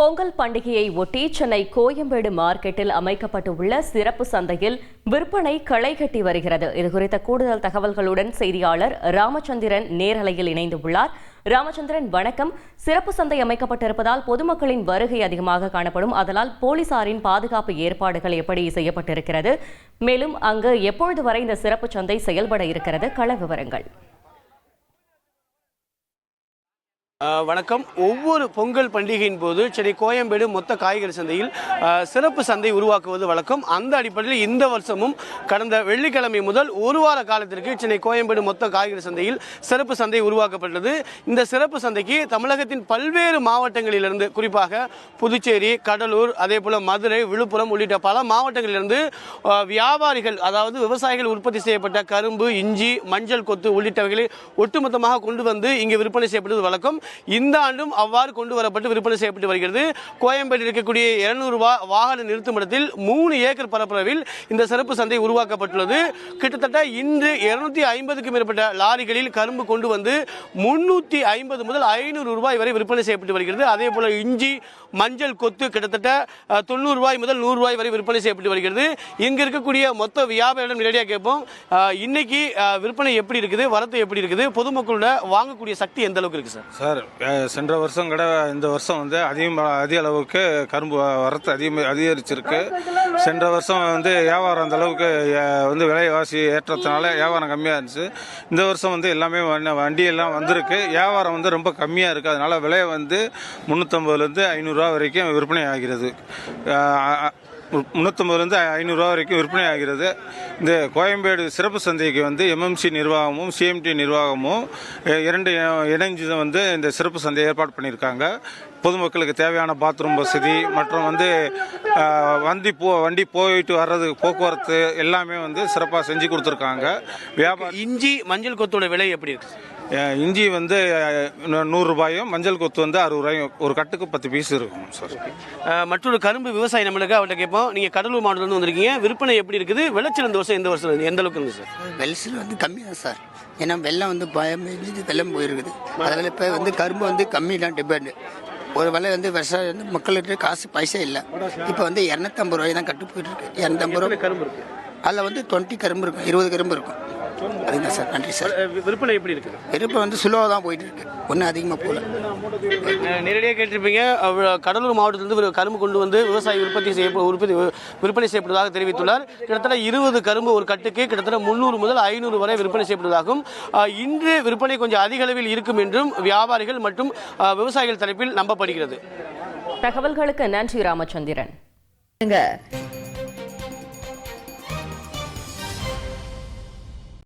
பொங்கல் பண்டிகையை ஒட்டி சென்னை கோயம்பேடு மார்க்கெட்டில் அமைக்கப்பட்டுள்ள சிறப்பு சந்தையில் விற்பனை களை கட்டி வருகிறது. இதுகுறித்த கூடுதல் தகவல்களுடன் செய்தியாளர் ராமச்சந்திரன் நேரலையில் இணைந்துள்ளார். ராமச்சந்திரன் வணக்கம். சிறப்பு சந்தை அமைக்கப்பட்டிருப்பதால் பொதுமக்களின் வருகை அதிகமாக காணப்படும். அதனால் போலீசாரின் பாதுகாப்பு ஏற்பாடுகள் எப்படி செய்யப்பட்டிருக்கிறது? மேலும் அங்கு எப்பொழுது வரை இந்த சிறப்பு சந்தை செயல்பட இருக்கிறது? கள விவரங்கள். வணக்கம். ஒவ்வொரு பொங்கல் பண்டிகையின் போது சென்னை கோயம்பேடு மொத்த காய்கறி சந்தையில் சிறப்பு சந்தை உருவாக்குவது வழக்கம். அந்த அடிப்படையில் இந்த வருஷமும் கடந்த வெள்ளிக்கிழமை முதல் ஒரு வார காலத்திற்கு சென்னை கோயம்பேடு மொத்த காய்கறி சந்தையில் சிறப்பு சந்தை உருவாக்கப்பட்டது. இந்த சிறப்பு சந்தைக்கு தமிழகத்தின் பல்வேறு மாவட்டங்களிலிருந்து குறிப்பாக புதுச்சேரி கடலூர் அதே போல மதுரை விழுப்புரம் உள்ளிட்ட பல மாவட்டங்களிலிருந்து வியாபாரிகள் அதாவது விவசாயிகள் உற்பத்தி செய்யப்பட்ட கரும்பு இஞ்சி மஞ்சள் கொத்து உள்ளிட்டவைகளை ஒட்டுமொத்தமாக கொண்டு வந்து இங்கே விற்பனை செய்யப்படுவது வழக்கம். இந்த ஆண்டும் அவ்வாறு கொண்டு வரப்பட்டு விற்பனை செய்யப்பட்டு வருகிறது. கோயம்பேட்டில் இருக்கக்கூடிய இருநூறு வாகன நிறுத்துமிடத்தில் மூணு ஏக்கர் பரப்பளவில் இந்த சிறப்பு சந்தை உருவாக்கப்பட்டுள்ளது. கிட்டத்தட்ட இன்று இருநூத்தி ஐம்பதுக்கும் மேற்பட்ட லாரிகளில் கரும்பு கொண்டு வந்து முன்னூத்தி ஐம்பது முதல் ஐநூறு ரூபாய் வரை விற்பனை செய்யப்பட்டு வருகிறது. அதே போல இஞ்சி மஞ்சள் கொத்து கிட்டத்தட்ட தொண்ணூறுபாய் தொண்ணூறு ரூபாய் முதல் நூறு ரூபாய் வரை விற்பனை செய்யப்பட்டு வருகிறது. இங்கு இருக்கக்கூடிய மொத்த வியாபாரிடம் நேரடியாக கேட்போம். இன்னைக்கு விற்பனை எப்படி இருக்குது? வரத்து எப்படி இருக்குது? பொதுமக்களோட வாங்கக்கூடிய சக்தி எந்த அளவுக்கு இருக்கு சார்? சார் அஹ், சென்ற வருஷம் கூட இந்த வருஷம் வந்து அதிகம் அதிக அளவுக்கு கரும்பு வரத்து அதிகம் அதிகரிச்சிருக்கு. சென்ற வருஷம் வந்து வியாபாரம் அந்த அளவுக்கு வந்து விலைவாசி ஏற்றத்தினால வியாபாரம் கம்மியாக இருந்துச்சு. இந்த வருஷம் வந்து எல்லாமே வண்டியெல்லாம் வந்திருக்கு. வியாபாரம் வந்து ரொம்ப கம்மியாக இருக்குது அதனால விலை வந்து முந்நூற்றம்பதுலேருந்து ஐநூறுரூவா வரைக்கும் விற்பனை ஆகிறது. முந்நூற்றம்பதுலேருந்து ஐநூறுரூவா வரைக்கும் விற்பனை ஆகிறது. இந்த கோயம்பேடு சிறப்பு சந்தைக்கு வந்து எம்எம்சி நிர்வாகமும் சிஎம்டி நிர்வாகமும் இரண்டு இணைஞ்சு வந்து இந்த சிறப்பு சந்தையை ஏற்பாடு பண்ணியிருக்காங்க. பொதுமக்களுக்கு தேவையான பாத்ரூம் வசதி மற்றும் வந்து வண்டி போ வண்டி போயிட்டு வர்றது போக்குவரத்து எல்லாமே வந்து சிறப்பாக செஞ்சு கொடுத்துருக்காங்க. வியாபாரம் இஞ்சி மஞ்சள் கொத்தோட விலை எப்படி இருக்கு? இஞ்சி வந்து அஹ், நூறு ரூபாயும் மஞ்சள் கொத்து வந்து அறுபது ரூபாயும் ஒரு கட்டுக்கு பத்து பீஸ் இருக்கும் சார். மற்றொரு கரும்பு விவசாயி நம்மளுக்கு அவர்கிட்ட கேட்போம். நீங்க கடலூர் மாவட்டத்துல வந்திருக்கீங்க. விற்பனை எப்படி இருக்குது? விளைச்சல் இந்த வருஷம் எந்த வருஷம் எந்த அளவுக்கு இருக்கு சார்? வெல்சில் வந்து கம்மியாக சார். ஏன்னா வெள்ளம் வந்து பயம் வெள்ளம் போயிருக்குது. அதில் இப்போ வந்து கரும்பு வந்து கம்மி தான் டிபெண்ட் ஒரு விலை வந்து விவசாயம் வந்து மக்கள்கிட்ட காசு பைசா இல்லை. இப்போ வந்து இரநூத்தம்பது ரூபாய் தான் கட்டு போயிட்டு இருக்கு. இரநூத்தம்பது ரூபாய் கரும்பு இருக்கு? அதில் வந்து டுவெண்ட்டி கரும்பு இருக்கும் இருபது கரும்பு இருக்கும். அதுதான் சார் நன்றி சார். விற்பனை எப்படி இருக்குது? விருப்பம் வந்து சுலோவாக தான் போயிட்டு இருக்கு ஒன்றும் அதிகமாக போகல நேரடியாக கேட்டிருப்பீங்க. கடலூர் மாவட்டத்திலிருந்து ஒரு கரும்பு கொண்டு வந்து விவசாயி உற்பத்தி செய்ய உற்பத்தி விற்பனை செய்யப்படுவதாக தெரிவித்துள்ளார். கிட்டத்தட்ட இருபது கரும்பு ஒரு கட்டுக்கு கிட்டத்தட்ட முந்நூறு முதல் ஐநூறு வரை விற்பனை செய்யப்படுவதாகவும் இன்று விற்பனை கொஞ்சம் அதிக அளவில் இருக்கும் என்றும் வியாபாரிகள் மற்றும் விவசாயிகள் தரப்பில் நம்பப்படுகிறது. தகவல்களுக்கு நன்றி ராமச்சந்திரன்.